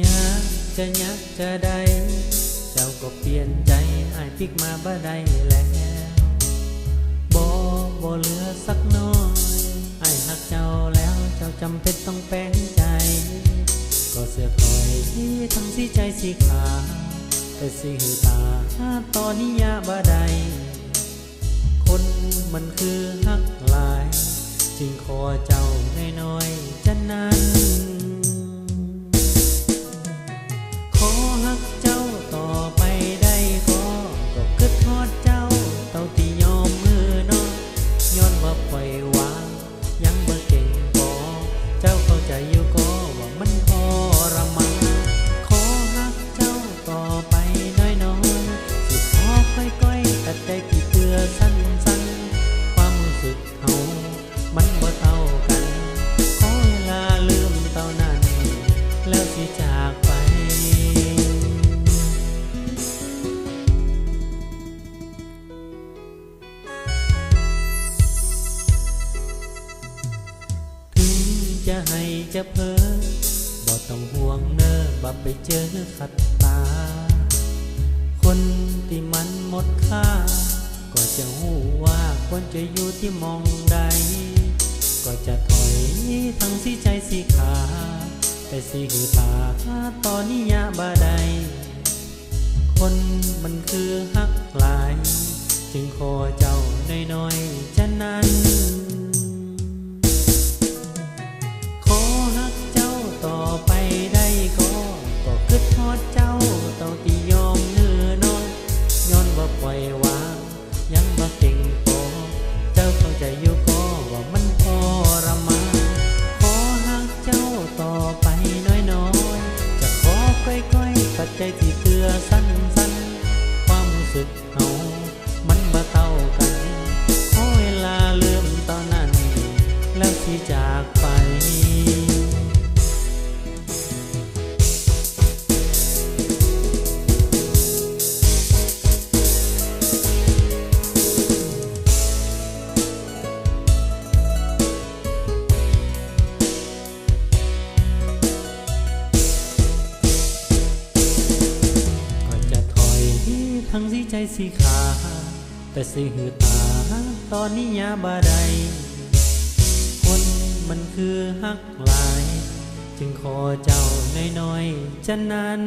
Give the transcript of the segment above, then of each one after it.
ยักจะยักจะได้ เจ้าก็เปลี่ยนใจอายพิกมาบ่ได้แล้วบ่บ่เหลือสักน้อยอายหักเจ้าแล้วเจ้าจำเป็นต้องแปลงใจ ก็เสือคอยที่ทั้งสีใจสีขาแต่สีหือตาตอนนี้ยาบ่ได้คนมันคือฮักหลาย จึงขอเจ้าน้อยๆจะนั้น จะเพ้อบ่ต้องห่วงเนอบ่ไปเจอขัดตา คนที่มันหมดค่า ก็จะหูว่าควรจะอยู่ที่มองใด ก็จะถอยทั้งสีใจสีขา แต่สีหือตาตอนนี้ยาบาใด คนมันคือฮักหลาย จึงขอเจ้าน้อยๆจะนั้น ใจที่เตือสั้นๆ ความรู้สึกเฮา ใจสีขาแต่สีหือตา ตอนนี้ยาบาใด คนมันคือฮักหลาย จึงขอเจ้าน้อยๆจะนั้น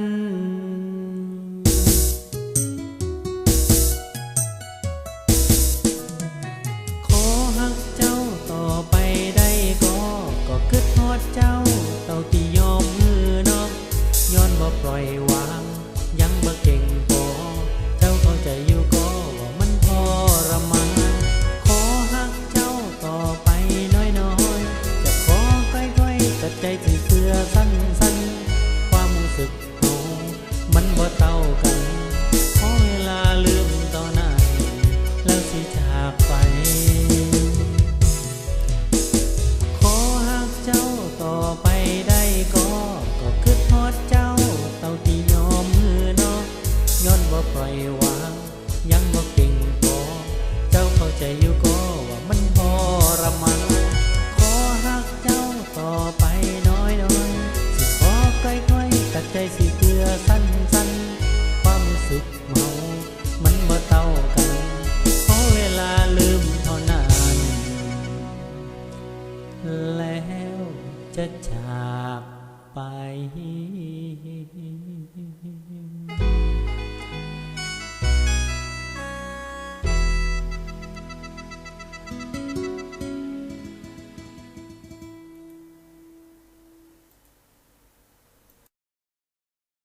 ใจที่เสื้อสั้น จากไป